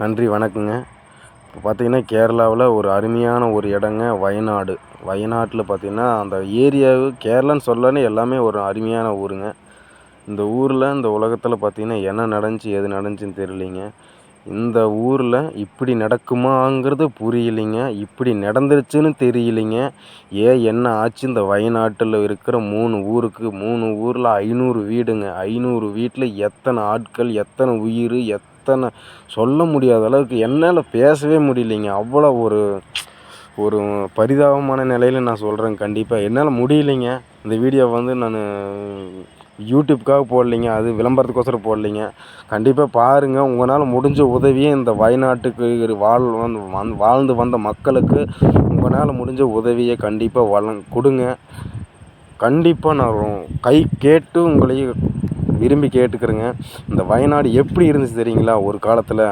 நன்றி வணக்கங்க. இப்போ பார்த்தீங்கன்னா கேரளாவில் ஒரு அருமையான ஒரு இடங்க வயநாடு. வயநாட்டில் பார்த்தீங்கன்னா அந்த ஏரியாவு கேரளான்னு சொல்லனே எல்லாமே ஒரு அருமையான ஊருங்க. இந்த ஊரில் இந்த உலகத்தில் பார்த்தீங்கன்னா என்ன நடந்துச்சு எது நடந்துச்சுன்னு தெரியலிங்க. இந்த ஊரில் இப்படி நடக்குமாங்கிறது புரியலிங்க. இப்படி நடந்துருச்சுன்னு தெரியலைங்க. ஏன் என்ன ஆச்சு? இந்த வயநாட்டில் இருக்கிற மூணு ஊருக்கு மூணு ஊரில் ஐநூறு வீடுங்க. ஐநூறு வீட்டில் எத்தனை ஆட்கள் எத்தனை உயிர் எத் அத்தனை சொல்ல முடியாத அளவுக்கு என்னால் பேசவே முடியலைங்க. அவ்வளோ ஒரு ஒரு பரிதாபமான நிலையில் நான் சொல்கிறேன் கண்டிப்பாக என்னால் முடியலைங்க. இந்த வீடியோ வந்து நான் யூடியூப்காக போடலைங்க அது விளம்பரத்துக்கோசரம் போடலைங்க. கண்டிப்பாக பாருங்கள் உங்களால் முடிஞ்ச உதவியை இந்த வயநாட்டுக்கு வாழ் வந்து வாழ்ந்து வந்த மக்களுக்கு உங்களால் முடிஞ்ச உதவியை கண்டிப்பாக வழங் கொடுங்க. கண்டிப்பாக நான் கை கேட்டு உங்களை விரும்பி கேட்டுக்கிறேங்க. இந்த வயநாடு எப்படி இருந்துச்சு தெரியுங்களா? ஒரு காலத்தில்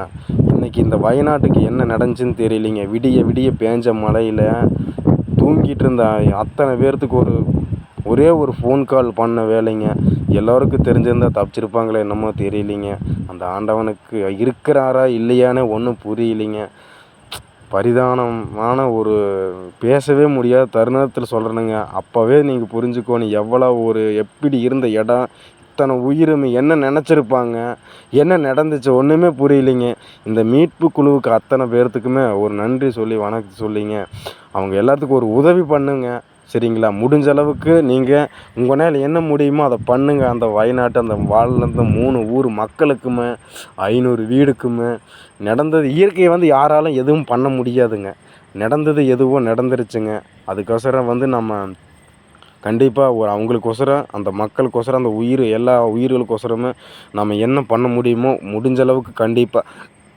இன்றைக்கி இந்த வயநாட்டுக்கு என்ன நடந்துச்சுன்னு தெரியலிங்க. விடிய விடிய பேஞ்ச மழையில் தூங்கிட்டு இருந்த அத்தனை பேர்த்துக்கு ஒரு ஒரே ஒரு ஃபோன் கால் பண்ண வேலைங்க. எல்லோருக்கும் தெரிஞ்சிருந்தால் தப்பிச்சிருப்பாங்களே என்னமோ தெரியலிங்க. அந்த ஆண்டவனுக்கு இருக்கிறாரா இல்லையானே ஒன்றும் புரியலிங்க. பரிதானமான ஒரு பேசவே முடியாத தருணத்தில் சொல்கிறேனுங்க அப்போவே நீங்கள் புரிஞ்சுக்கோணும் எவ்வளோ ஒரு எப்படி இருந்த இடம் அத்தனை உயிரும் என்ன நினச்சிருப்பாங்க? என்ன நடந்துச்சு? ஒன்றுமே புரியலைங்க. இந்த மீட்பு குழுவுக்கு அத்தனை பேர்த்துக்குமே ஒரு நன்றி சொல்லி வணக்கம் சொல்லிங்க. அவங்க எல்லாத்துக்கும் ஒரு உதவி பண்ணுங்க. சரிங்களா? முடிஞ்ச அளவுக்கு நீங்கள் உங்களால் என்ன முடியுமோ அதை பண்ணுங்கள் அந்த வயநாட்டு அந்த வாழ்ந்த மூணு ஊர் மக்களுக்குமே ஐநூறு வீடுக்குமே. நடந்தது இயற்கையை வந்து யாராலும் எதுவும் பண்ண முடியாதுங்க. நடந்தது எதுவோ நடந்துருச்சுங்க. அதுக்கோசரம் வந்து நம்ம கண்டிப்பாக ஒரு அவங்களுக்கொசரம் அந்த மக்களுக்கொசரம் அந்த உயிர் எல்லா உயிர்களுக்கொசரமே நம்ம என்ன பண்ண முடியுமோ முடிஞ்ச அளவுக்கு கண்டிப்பாக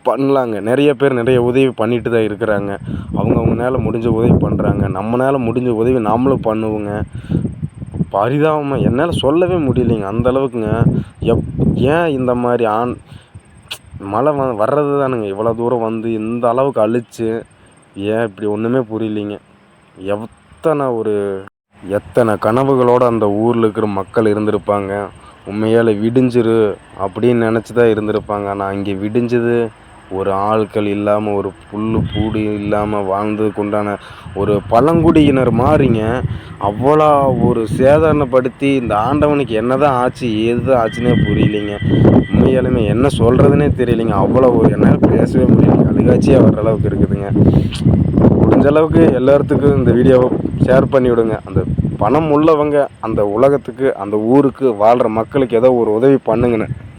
பண்ணலாங்க. நிறைய பேர் நிறைய உதவி பண்ணிட்டு தான் இருக்கிறாங்க. அவங்கவுங்கனால முடிஞ்ச உதவி பண்ணுறாங்க நம்மளால் முடிஞ்ச உதவி நாமளும் பண்ணுவோங்க. பரிதாபமாக என்னால் சொல்லவே முடியலைங்க. அந்த அளவுக்குங்க. எப் ஏன் இந்த மாதிரி ஆன் மழை வ வர்றது தானுங்க. இவ்வளோ தூரம் வந்து இந்த அளவுக்கு அழிச்சு ஏன் இப்படி ஒன்றுமே புரியலிங்க. எத்தனை ஒரு எத்தனை கனவுகளோடு அந்த ஊரில் இருக்கிற மக்கள் இருந்திருப்பாங்க. உண்மையால் விடிஞ்சிரு அப்படின்னு நினச்சி தான் இருந்திருப்பாங்க. ஆனால் இங்கே விடிஞ்சது ஒரு ஆட்கள் இல்லாமல் ஒரு புல் பூடி இல்லாமல் வாழ்ந்ததுக்கு உண்டான ஒரு பழங்குடியினர் மாதிரிங்க அவ்வளோ ஒரு சேதாரணப்படுத்தி இந்த ஆண்டவனுக்கு என்ன தான் ஆச்சு ஏது தான் ஆச்சுன்னே புரியலைங்க. உண்மையாலுமே என்ன சொல்கிறதுனே தெரியலைங்க. அவ்வளோ ஒரு என்னால் பேசவே முடியலைங்க. அழுகாட்சியாக வர்ற அளவுக்கு இருக்குதுங்க. முடிஞ்சளவுக்கு எல்லாத்துக்கும் இந்த வீடியோவை ஷேர் பண்ணி விடுங்க. அந்த பணம் உள்ளவங்க அந்த உலகத்துக்கு அந்த ஊருக்கு வாழ்கிற மக்களுக்கு ஏதோ ஒரு உதவி பண்ணுங்கன்னு.